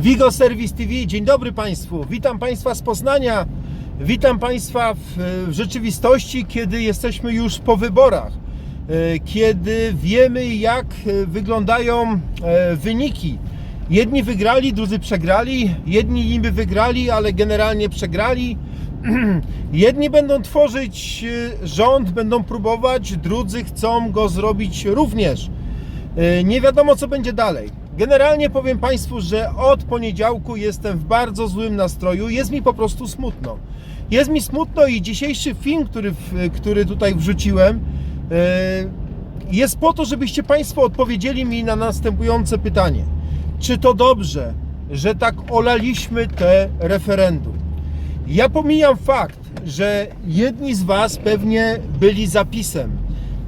Vigo Service TV, dzień dobry Państwu. Witam Państwa z Poznania. Witam Państwa w, w rzeczywistości, kiedy jesteśmy już po wyborach. e, Kiedy wiemy, jak e, wyglądają e, wyniki. Jedni wygrali, drudzy przegrali. Jedni niby wygrali, ale generalnie przegrali. Jedni będą tworzyć rząd, będą próbować, drudzy chcą go zrobić również. Nie wiadomo, co będzie dalej. Generalnie powiem Państwu, że od poniedziałku jestem w bardzo złym nastroju. Jest mi po prostu smutno. Jest mi smutno i dzisiejszy film, który, który tutaj wrzuciłem, e, jest po to, żebyście Państwo odpowiedzieli mi na następujące pytanie. Czy to dobrze, że tak olaliśmy te referendum? Ja pomijam fakt, że jedni z Was pewnie byli zapisem.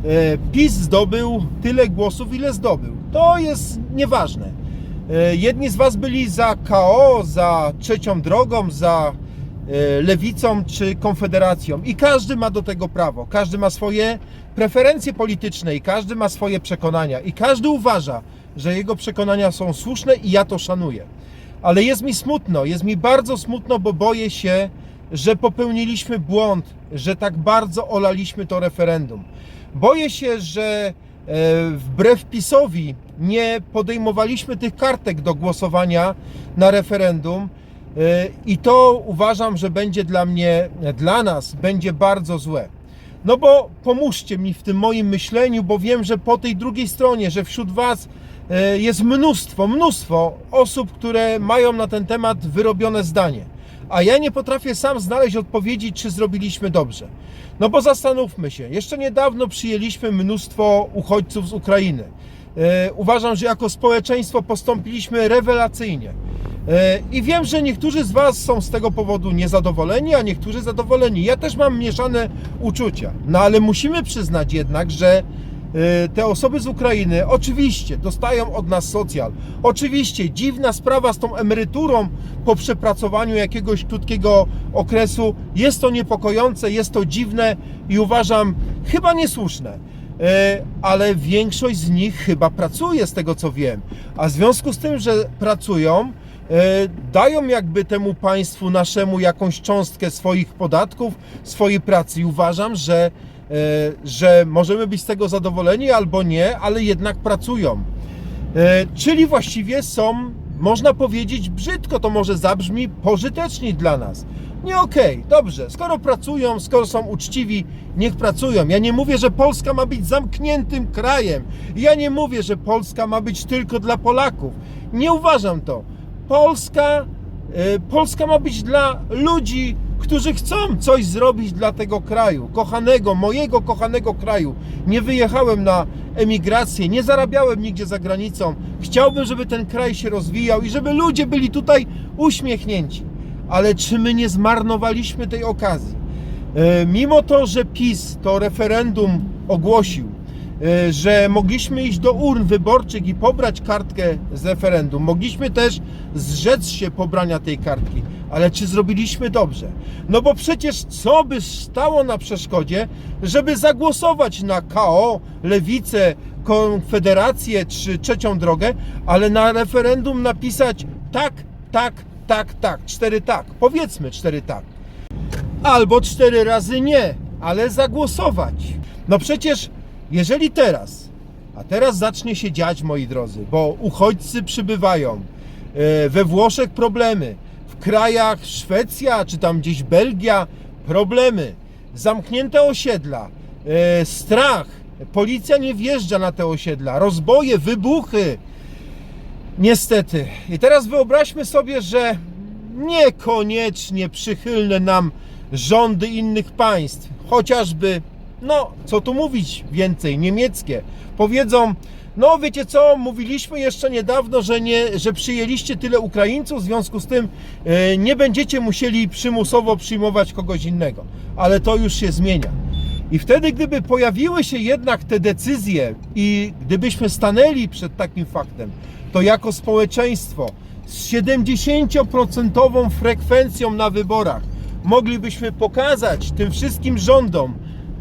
E, PiS zdobył tyle głosów, ile zdobył. To jest nieważne. E, Jedni z Was byli za KO, za trzecią drogą, za e, lewicą czy konfederacją. I każdy ma do tego prawo. Każdy ma swoje preferencje polityczne i każdy ma swoje przekonania. I każdy uważa, że jego przekonania są słuszne i ja to szanuję. Ale jest mi smutno, jest mi bardzo smutno, bo boję się, że popełniliśmy błąd, że tak bardzo olaliśmy to referendum. Boję się, że wbrew PiSowi nie podejmowaliśmy tych kartek do głosowania na referendum e, i to uważam, że będzie dla mnie, dla nas, będzie bardzo złe. No bo pomóżcie mi w tym moim myśleniu, bo wiem, że po tej drugiej stronie, że wśród Was e, jest mnóstwo, mnóstwo osób, które mają na ten temat wyrobione zdanie. A ja nie potrafię sam znaleźć odpowiedzi, czy zrobiliśmy dobrze. No bo zastanówmy się, jeszcze niedawno przyjęliśmy mnóstwo uchodźców z Ukrainy. E, Uważam, że jako społeczeństwo postąpiliśmy rewelacyjnie. E, I wiem, że niektórzy z Was są z tego powodu niezadowoleni, a niektórzy zadowoleni. Ja też mam mieszane uczucia. No ale musimy przyznać jednak, że te osoby z Ukrainy oczywiście dostają od nas socjal. Oczywiście dziwna sprawa z tą emeryturą po przepracowaniu jakiegoś krótkiego okresu. Jest to niepokojące, jest to dziwne i uważam chyba niesłuszne. E, ale większość z nich chyba pracuje, z tego co wiem. A w związku z tym, że pracują, e, dają jakby temu państwu naszemu jakąś cząstkę swoich podatków, swojej pracy i uważam, że, e, że możemy być z tego zadowoleni albo nie, ale jednak pracują. E, Czyli właściwie są, można powiedzieć brzydko, to może zabrzmi pożyteczni dla nas. Nie okej, dobrze, skoro pracują, skoro są uczciwi, niech pracują. Ja nie mówię, że Polska ma być zamkniętym krajem. Ja nie mówię, że Polska ma być tylko dla Polaków. Nie uważam to. Polska, e, Polska ma być dla ludzi, którzy chcą coś zrobić dla tego kraju, kochanego, mojego kochanego kraju. Nie wyjechałem na emigrację, nie zarabiałem nigdzie za granicą. Chciałbym, żeby ten kraj się rozwijał i żeby ludzie byli tutaj uśmiechnięci. Ale czy my nie zmarnowaliśmy tej okazji? E, Mimo to, że PiS to referendum ogłosił, że mogliśmy iść do urn wyborczych i pobrać kartkę z referendum, mogliśmy też zrzec się pobrania tej kartki, ale czy zrobiliśmy dobrze? No bo przecież co by stało na przeszkodzie, żeby zagłosować na KO, Lewicę, Konfederację czy Trzecią Drogę, ale na referendum napisać tak, tak, tak, tak, cztery tak, powiedzmy cztery tak albo cztery razy nie, ale zagłosować. No przecież, jeżeli teraz, a teraz zacznie się dziać, moi drodzy, bo uchodźcy przybywają, e, we Włoszech problemy, w krajach Szwecja czy tam gdzieś Belgia problemy, zamknięte osiedla, e, strach, policja nie wjeżdża na te osiedla, rozboje, wybuchy. Niestety. I teraz wyobraźmy sobie, że niekoniecznie przychylne nam rządy innych państw, chociażby, no co tu mówić więcej, niemieckie, powiedzą, no wiecie co, mówiliśmy jeszcze niedawno, że, nie, że przyjęliście tyle Ukraińców, w związku z tym e, nie będziecie musieli przymusowo przyjmować kogoś innego. Ale to już się zmienia. I wtedy, gdyby pojawiły się jednak te decyzje i gdybyśmy stanęli przed takim faktem, to jako społeczeństwo z 70% frekwencją na wyborach moglibyśmy pokazać tym wszystkim rządom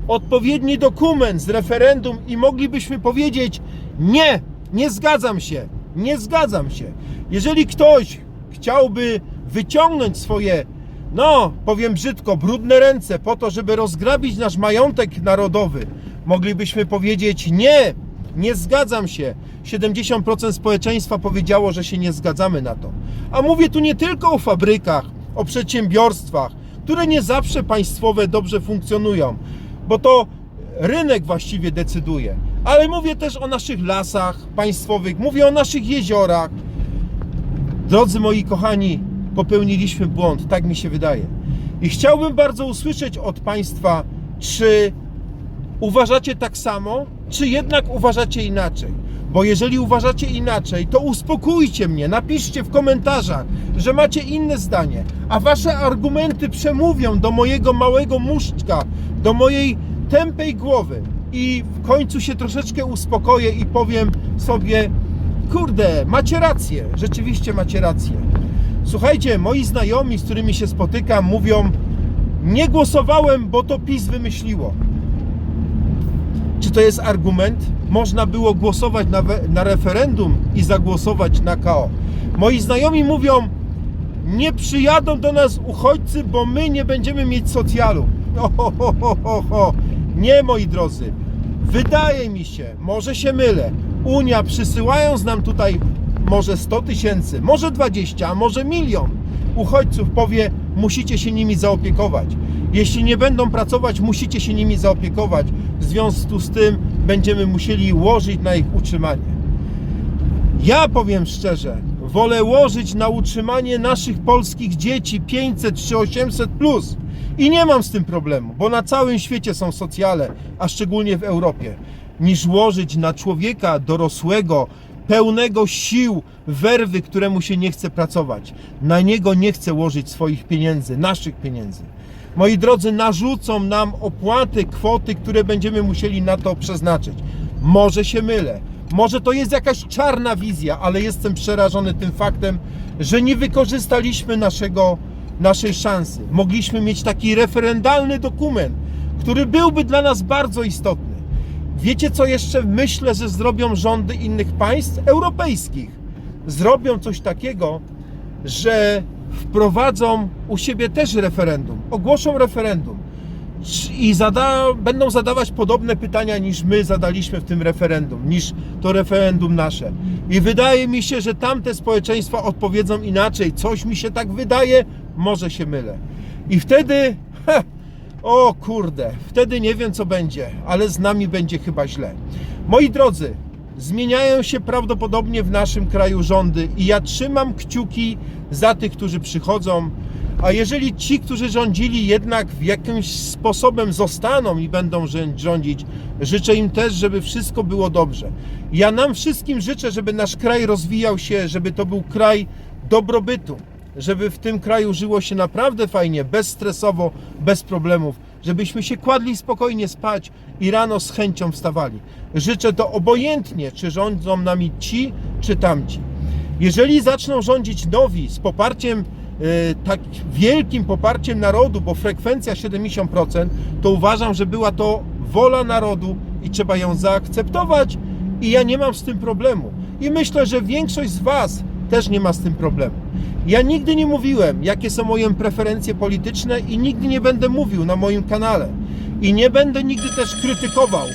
odpowiedni dokument z referendum i moglibyśmy powiedzieć: Nie, nie zgadzam się, nie zgadzam się. Jeżeli ktoś chciałby wyciągnąć swoje, no powiem brzydko, brudne ręce po to, żeby rozgrabić nasz majątek narodowy, moglibyśmy powiedzieć nie, nie zgadzam się. 70% społeczeństwa powiedziało, że się nie zgadzamy na to. A mówię tu nie tylko o fabrykach, o przedsiębiorstwach, które nie zawsze państwowe dobrze funkcjonują, bo to rynek właściwie decyduje. Ale mówię też o naszych lasach państwowych, mówię o naszych jeziorach. Drodzy moi kochani, popełniliśmy błąd, tak mi się wydaje. I chciałbym bardzo usłyszeć od Państwa, czy uważacie tak samo, czy jednak uważacie inaczej? Bo jeżeli uważacie inaczej, to uspokójcie mnie, napiszcie w komentarzach, że macie inne zdanie, a wasze argumenty przemówią do mojego małego muszczka, do mojej tępej głowy i w końcu się troszeczkę uspokoję i powiem sobie, kurde, macie rację, rzeczywiście macie rację. Słuchajcie, moi znajomi, z którymi się spotykam, mówią, nie głosowałem, bo to PiS wymyśliło. Czy to jest argument? Można było głosować na, na referendum i zagłosować na KO. Moi znajomi mówią, nie przyjadą do nas uchodźcy, bo my nie będziemy mieć socjalu. Ho, ho, ho, ho, ho. Nie, moi drodzy. Wydaje mi się, może się mylę, Unia przysyłając nam tutaj może 100 tysięcy, może 20, a może milion uchodźców powie, musicie się nimi zaopiekować. Jeśli nie będą pracować, musicie się nimi zaopiekować. W związku z tym będziemy musieli łożyć na ich utrzymanie. Ja powiem szczerze, wolę łożyć na utrzymanie naszych polskich dzieci 500 czy 800 plus. I nie mam z tym problemu, bo na całym świecie są socjale, a szczególnie w Europie, niż łożyć na człowieka dorosłego, pełnego sił, werwy, któremu się nie chce pracować. Na niego nie chcę łożyć swoich pieniędzy, naszych pieniędzy. Moi drodzy, narzucą nam opłaty, kwoty, które będziemy musieli na to przeznaczyć. Może się mylę, może to jest jakaś czarna wizja, ale jestem przerażony tym faktem, że nie wykorzystaliśmy naszego, naszej szansy. Mogliśmy mieć taki referendalny dokument, który byłby dla nas bardzo istotny. Wiecie, co jeszcze myślę, że zrobią rządy innych państw europejskich? Zrobią coś takiego, że wprowadzą u siebie też referendum, ogłoszą referendum i zada, będą zadawać podobne pytania niż my zadaliśmy w tym referendum, niż to referendum nasze. I wydaje mi się, że tamte społeczeństwa odpowiedzą inaczej. Coś mi się tak wydaje, może się mylę. I wtedy, ha, o kurde, wtedy nie wiem co będzie, ale z nami będzie chyba źle. Moi drodzy, zmieniają się prawdopodobnie w naszym kraju rządy i ja trzymam kciuki za tych, którzy przychodzą. A jeżeli ci, którzy rządzili, jednak w jakimś sposobem zostaną i będą rządzić, życzę im też, żeby wszystko było dobrze. Ja nam wszystkim życzę, żeby nasz kraj rozwijał się, żeby to był kraj dobrobytu, żeby w tym kraju żyło się naprawdę fajnie, bezstresowo, bez problemów, żebyśmy się kładli spokojnie spać i rano z chęcią wstawali. Życzę to obojętnie, czy rządzą nami ci, czy tamci. Jeżeli zaczną rządzić nowi z poparciem, e, tak wielkim poparciem narodu, bo frekwencja 70%, to uważam, że była to wola narodu i trzeba ją zaakceptować i ja nie mam z tym problemu. I myślę, że większość z Was też nie ma z tym problemu. Ja nigdy nie mówiłem, jakie są moje preferencje polityczne i nigdy nie będę mówił na moim kanale. I nie będę nigdy też krytykował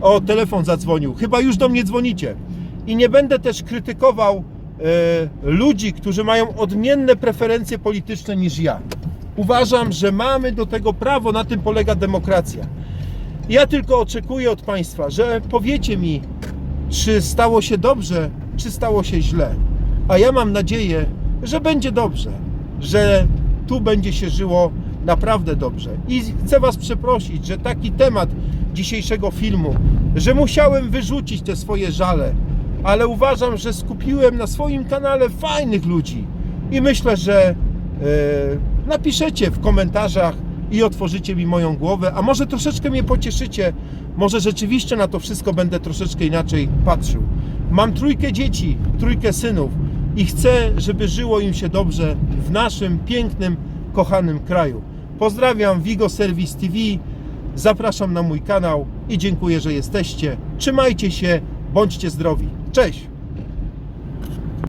o, telefon zadzwonił. Chyba już do mnie dzwonicie. I nie będę też krytykował e, ludzi, którzy mają odmienne preferencje polityczne niż ja. Uważam, że mamy do tego prawo, na tym polega demokracja. Ja tylko oczekuję od Państwa, że powiecie mi, czy stało się dobrze, czy stało się źle. A ja mam nadzieję, że będzie dobrze, że tu będzie się żyło naprawdę dobrze. I chcę Was przeprosić, że taki temat dzisiejszego filmu, że musiałem wyrzucić te swoje żale, ale uważam, że skupiłem na swoim kanale fajnych ludzi i myślę, że e, napiszecie w komentarzach i otworzycie mi moją głowę, a może troszeczkę mnie pocieszycie, może rzeczywiście na to wszystko będę troszeczkę inaczej patrzył. Mam trójkę dzieci, trójkę synów i chcę, żeby żyło im się dobrze w naszym pięknym, kochanym kraju. Pozdrawiam Vigo Service TV, zapraszam na mój kanał i dziękuję, że jesteście. Trzymajcie się, bądźcie zdrowi. Cześć!